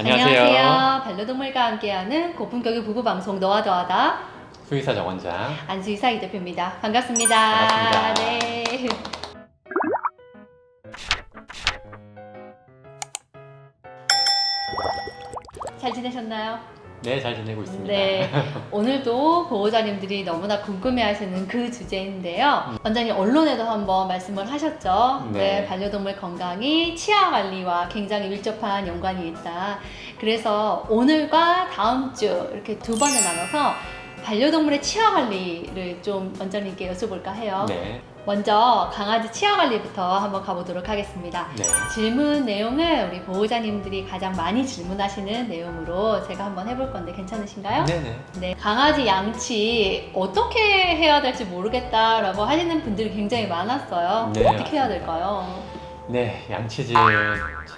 안녕하세요. 반려동물과 함께하는 고품격의 부부 방송 너와 더하다 수의사 정원장. 안수이사 이 대표입니다. 반갑습니다. 반갑습니다. 네. 잘 지내셨나요? 네, 잘 지내고 있습니다. 네. 오늘도 보호자님들이 너무나 궁금해하시는 그 주제인데요. 원장님 언론에도 한번 말씀을 하셨죠. 네. 네. 반려동물 건강이 치아 관리와 굉장히 밀접한 연관이 있다. 그래서 오늘과 다음 주 이렇게 두 번에 나눠서 반려동물의 치아 관리를 좀 원장님께 여쭤볼까 해요. 네. 먼저 강아지 치아 관리부터 한번 가보도록 하겠습니다. 네. 질문 내용을 우리 보호자님들이 가장 많이 질문하시는 내용으로 제가 한번 해볼 건데 괜찮으신가요? 네네. 네, 강아지 양치 어떻게 해야 될지 모르겠다라고 하시는 분들이 굉장히 많았어요. 네, 어떻게 해야. 될까요? 네, 양치질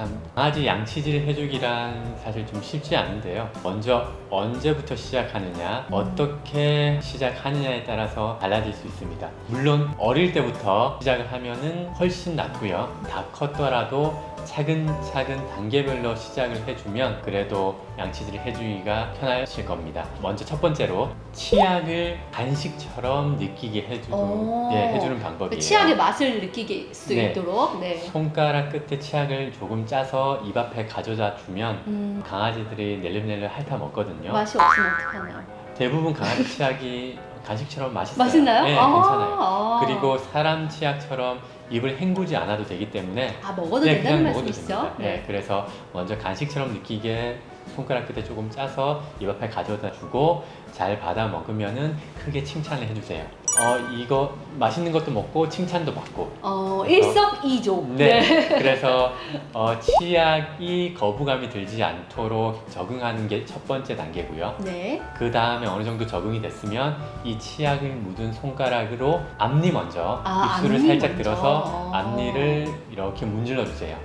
참 강아지 양치질 해주기란 사실 좀 쉽지 않은데요. 먼저 언제부터 시작하느냐, 음. 어떻게 시작하느냐에 따라서 달라질 수 있습니다. 물론 어릴 때부터 시작을 하면은 훨씬 낫고요. 다 컸더라도 차근차근 단계별로 시작을 해주면 그래도 양치질을 해주기가 편하실 겁니다. 먼저 첫 번째로 치약을 간식처럼 느끼게 해주는, 오. 예, 해주는 그 방법이에요. 치약의 맛을 느끼게 수 네. 있도록. 네. 손가락 끝에 치약을 조금 짜서 입 앞에 가져다 주면 음, 강아지들이 낼름낼름 핥아 먹거든요. 맛이 없으면 어떡하나요? 대부분 강아지 치약이 간식처럼 맛있어요. 맛있나요? 네, 아, 괜찮아요. 아. 그리고 사람 치약처럼 입을 헹구지 않아도 되기 때문에 아 먹어도 네, 된다는 그냥 먹어도 말씀이시죠? 됩니다. 네. 그래서 먼저 간식처럼 느끼게 손가락 끝에 조금 짜서 입 앞에 가져다 주고 잘 받아 먹으면은 크게 칭찬을 해주세요. 어 이거 맛있는 것도 먹고 칭찬도 받고 어, 일석이조. 네. 그래서 어, 치약이 거부감이 들지 않도록 적응하는 게 첫 번째 단계고요. 네. 그 다음에 어느 정도 적응이 됐으면 이 치약을 묻은 손가락으로 앞니 먼저 아, 입술을 앞니 살짝 먼저. 들어서 어. 앞니를 이렇게 문질러 주세요.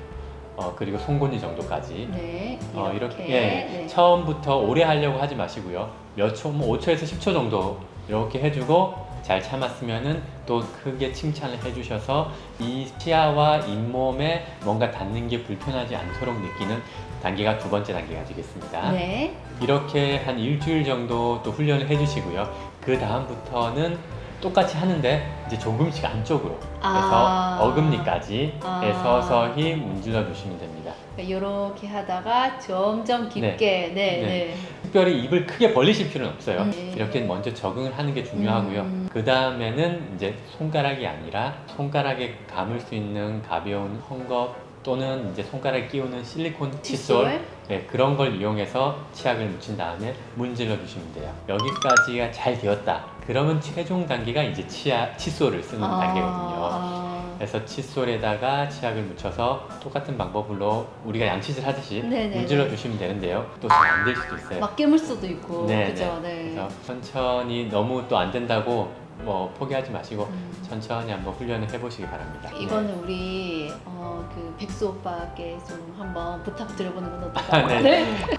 어, 그리고 송곳니 정도까지. 네. 어, 이렇게. 이렇게 예, 네. 처음부터 오래 하려고 하지 마시고요. 몇 초, 뭐 5초에서 10초 정도 이렇게 해주고 잘 참았으면은 또 크게 칭찬을 해주셔서 이 치아와 잇몸에 뭔가 닿는 게 불편하지 않도록 느끼는 단계가 두 번째 단계가 되겠습니다. 네. 이렇게 한 일주일 정도 또 훈련을 해주시고요. 그 다음부터는 똑같이 하는데 이제 조금씩 안쪽으로 그래서 아. 어금니까지 아. 서서히 문질러 주시면 됩니다. 이렇게 하다가 점점 깊게 네, 네. 네. 특별히 입을 크게 벌리실 필요는 없어요. 음, 네. 이렇게 먼저 적응을 하는 게 중요하고요. 음. 그 다음에는 이제 손가락이 아니라 손가락에 감을 수 있는 가벼운 헝겊 또는 이제 손가락에 끼우는 실리콘 칫솔 칫솔. 네, 그런 걸 이용해서 치약을 묻힌 다음에 문질러 주시면 돼요. 여기까지가 잘 되었다. 그러면 최종 단계가 이제 치약 칫솔을 쓰는 아, 단계거든요. 아. 그래서 칫솔에다가 치약을 묻혀서 똑같은 방법으로 우리가 양치질 하듯이 네네네. 문질러 주시면 되는데요. 또 잘 안 될 수도 있어요. 막 깨물 수도 있고. 네, 그죠? 네. 그래서 천천히 너무 또 안 된다고 뭐 포기하지 마시고 음. 천천히 한번 훈련을 해보시기 바랍니다. 이거는 우리 어, 그 백수 오빠께 좀 한번 부탁드려보는 건 아, 어떨까요? 네. 네.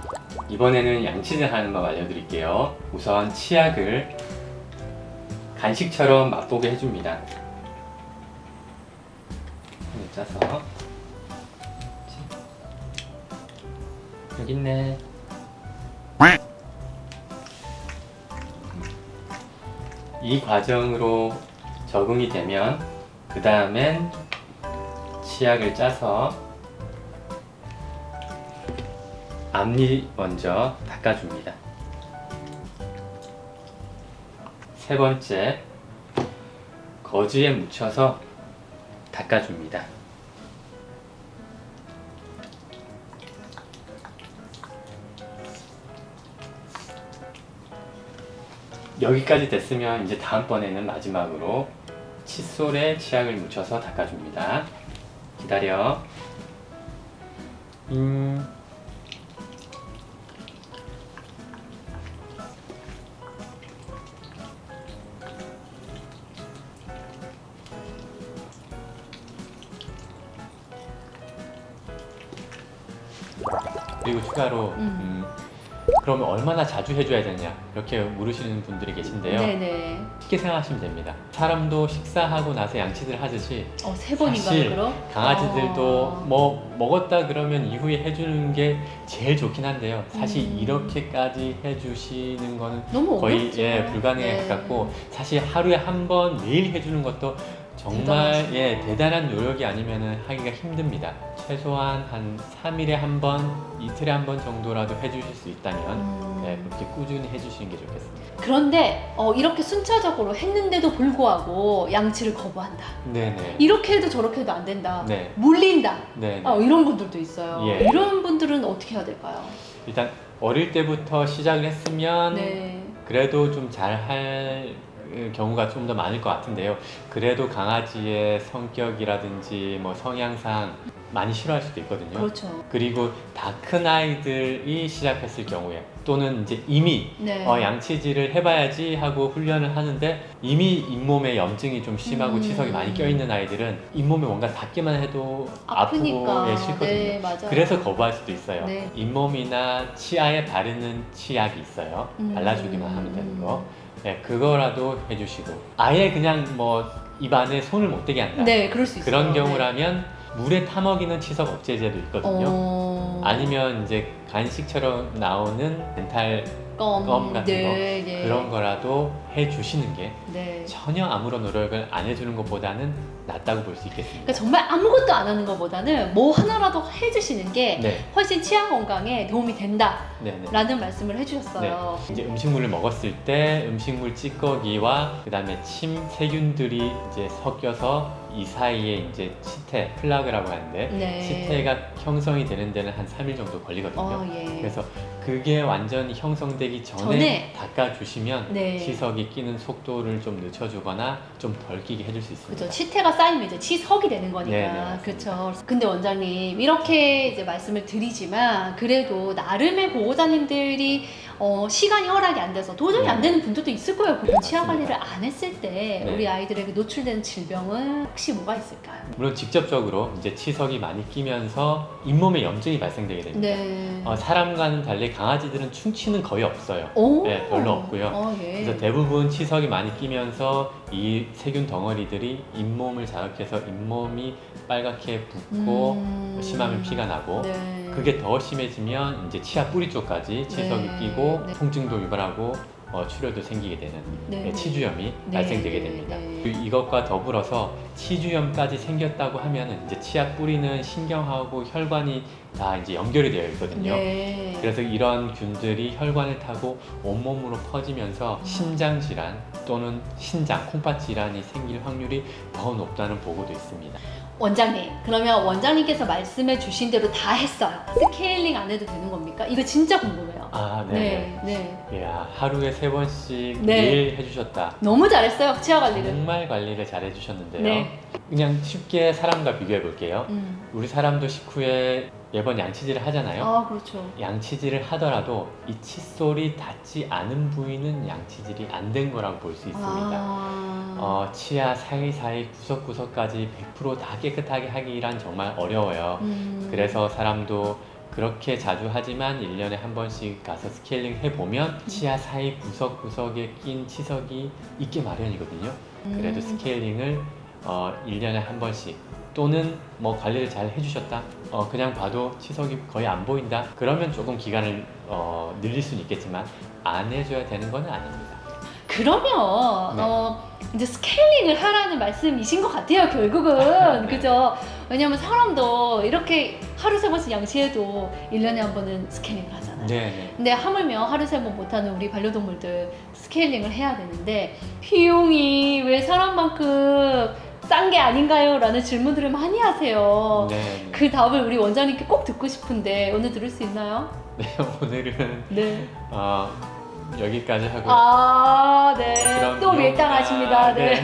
이번에는 양치질 하는 법 알려드릴게요. 우선 치약을 간식처럼 맛보게 해줍니다. 짜서 여기 있네. 이 과정으로 적응이 되면 그 다음엔 치약을 짜서 앞니 먼저 닦아줍니다. 세 번째, 거즈에 묻혀서 닦아줍니다. 여기까지 됐으면 이제 다음번에는 마지막으로 칫솔에 치약을 묻혀서 닦아줍니다. 기다려. 음, 그리고 추가로 음. 음, 그러면 얼마나 자주 해줘야 되냐 이렇게 물으시는 분들이 계신데요. 네네. 쉽게 생각하시면 됩니다. 사람도 식사하고 나서 양치질 하듯이 어, 세 번인가요, 사실 그럼? 강아지들도 어. 뭐 먹었다 그러면 이후에 해주는 게 제일 좋긴 한데요. 사실 음. 이렇게까지 해주시는 거는 너무 거의 어렵죠. 예 불가능에 네. 가깝고 사실 하루에 한 번 매일 해주는 것도 정말. 예 대단한 노력이 아니면 하기가 힘듭니다. 최소한 한 3일에 한 번, 이틀에 한 번 정도라도 해주실 수 있다면 음. 네, 그렇게 꾸준히 해주시는 게 좋겠습니다. 그런데 어, 이렇게 순차적으로 했는데도 불구하고 양치를 거부한다. 네네. 이렇게 해도 저렇게 해도 안 된다. 네. 물린다. 네. 어, 이런 분들도 있어요. 예. 이런 분들은 어떻게 해야 될까요? 일단 어릴 때부터 시작을 했으면 네. 그래도 좀 잘 할 경우가 좀 더 많을 것 같은데요. 그래도 강아지의 성격이라든지 뭐 성향상 많이 싫어할 수도 있거든요. 그렇죠. 그리고 다 큰 아이들이 시작했을 경우에 또는 이제 이미 네. 어, 양치질을 해봐야지 하고 훈련을 하는데 이미 잇몸에 염증이 좀 심하고 음. 치석이 많이 껴있는 아이들은 잇몸에 뭔가 닿기만 해도 아프니까. 아프고 예, 싫거든요. 네, 맞아요. 그래서 거부할 수도 있어요. 네. 잇몸이나 치아에 바르는 치약이 있어요. 음. 발라주기만 하면 되는 거. 네, 그거라도 해주시고 아예 그냥 뭐 입안에 손을 못 대게 한다. 네, 그럴 수 있어요. 그런 네. 경우라면 물에 타먹이는 치석 억제제도 있거든요. 어... 아니면 이제 간식처럼 나오는 덴탈 껌, 껌 같은 네, 네. 그런 거라도 해주시는 게 네. 전혀 아무런 노력을 안 해주는 것보다는 낫다고 볼 수 있겠습니다. 그러니까 정말 아무것도 안 하는 것보다는 뭐 하나라도 해주시는 게 네, 훨씬 치아 건강에 도움이 된다라는 네, 네. 말씀을 해주셨어요. 이제 음식물을 먹었을 때 음식물 찌꺼기와 그다음에 침 세균들이 이제 섞여서 이 사이에 이제 치태 플라그라고 하는데 네. 치태가 형성이 되는 데는 한 3일 정도 걸리거든요. 어, 예. 그래서 그게 완전히 형성되기 전에, 전에 닦아주시면 네. 치석이 끼는 속도를 좀 늦춰주거나 좀 덜 끼게 해줄 수 있습니다. 그죠. 치태가 쌓이면 이제 치석이 되는 거니까. 네, 네, 맞습니다. 그렇죠. 근데 원장님 이렇게 이제 말씀을 드리지만 그래도 나름의 보호자님들이 어, 시간이 허락이 안 돼서 도저히 네. 안 되는 분들도 있을 거예요. 그런 치아. 관리를 안 했을 때 네. 우리 아이들에게 노출되는 질병은 혹시 뭐가 있을까요? 물론 직접적으로 이제 치석이 많이 끼면서 잇몸에 염증이 발생되게 됩니다. 네. 어, 사람과는 달리 강아지들은 충치는 거의 없어요. 오. 네, 별로 없고요. 어, 예. 그래서 대부분 치석이 많이 끼면서 이 세균 덩어리들이 잇몸을 자극해서 잇몸이 빨갛게 붓고 음. 심하면 피가 나고 네. 그게 더 심해지면 이제 치아 뿌리 쪽까지 치석이 네, 끼고 네. 통증도 유발하고 어, 출혈도 생기게 되는 네, 네, 네. 치주염이 네, 발생되게 네, 됩니다. 네. 그리고 이것과 더불어서 치주염까지 생겼다고 하면 이제 치아 뿌리는 신경하고 혈관이 다 이제 연결이 되어 있거든요. 네. 그래서 이런 균들이 혈관을 타고 온몸으로 퍼지면서 심장 질환 또는 신장, 콩팥 질환이 생길 확률이 더 높다는 보고도 있습니다. 원장님, 그러면 원장님께서 말씀해 주신 대로 다 했어요. 스케일링 안 해도 되는 겁니까? 이거 진짜 궁금해요. 아, 네. 네, 네. 이야, 하루에 세 번씩 네. 매일 해주셨다. 너무 잘했어요, 치아 관리를. 정말 관리를 잘 해주셨는데요. 네. 그냥 쉽게 사람과 비교해 볼게요. 음. 우리 사람도 식후에 매번 양치질을 하잖아요. 아, 그렇죠. 양치질을 하더라도 이 칫솔이 닿지 않은 부위는 양치질이 안 된 거라고 볼 수 있습니다. 아. 어, 치아 사이사이 구석구석까지 100%다 깨끗하게 하기란 정말 어려워요. 음. 그래서 사람도 그렇게 자주 하지만 1년에 한 번씩 가서 스케일링 해보면 치아 사이 구석구석에 낀 치석이 있게 마련이거든요. 그래도 음. 스케일링을 어, 1년에 한 번씩 또는 뭐 관리를 잘 해주셨다. 어, 그냥 봐도 치석이 거의 안 보인다. 그러면 조금 기간을 어, 늘릴 수는 있겠지만 안 해줘야 되는 건 아닙니다. 그러면 네. 어, 이제 스케일링을 하라는 말씀이신 것 같아요, 결국은. 네. 그죠? 왜냐면 사람도 이렇게 하루 세 번씩 양치해도 1년에 한 번은 스케일링을 하잖아요. 네, 근데 하물며 하루 세 번 못하는 우리 반려동물들 스케일링을 해야 되는데 비용이 왜 사람만큼 싼 게 아닌가요? 라는 질문들을 많이 하세요. 네. 네. 그 답을 우리 원장님께 꼭 듣고 싶은데 오늘 들을 수 있나요? 네, 오늘은 네. 어, 여기까지 하고 아, 네. 그럼 또 밀당하십니다. 네.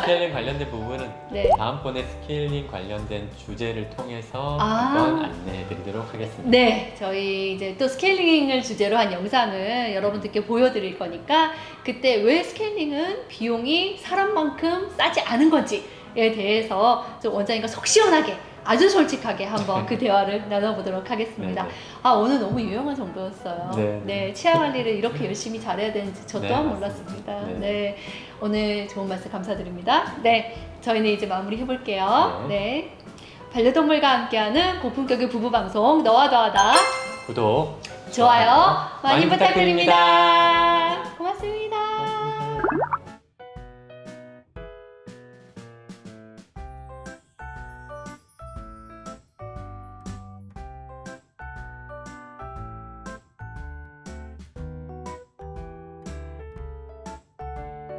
스케일링 관련된 부분은 네. 다음번에 스케일링 관련된 주제를 통해서 아. 한번 안내해 드리도록 하겠습니다. 네, 저희 이제 또 스케일링을 주제로 한 영상을 여러분들께 보여드릴 거니까 그때 왜 스케일링은 비용이 사람만큼 싸지 않은 건지에 대해서 좀 원장님과 속 시원하게 아주 솔직하게 한번 그 대화를 나눠보도록 하겠습니다. 네, 네. 아 오늘 너무 유용한 정보였어요. 네, 네, 네. 치아 관리를 이렇게 열심히 잘해야 되는지 저 네, 또한 맞습니다. 몰랐습니다. 네. 네. 오늘 좋은 말씀 감사드립니다. 네, 저희는 이제 마무리 해볼게요. 네. 네. 반려동물과 함께하는 고품격의 부부 방송 너와 더하다 구독, 좋아요 많이 부탁드립니다.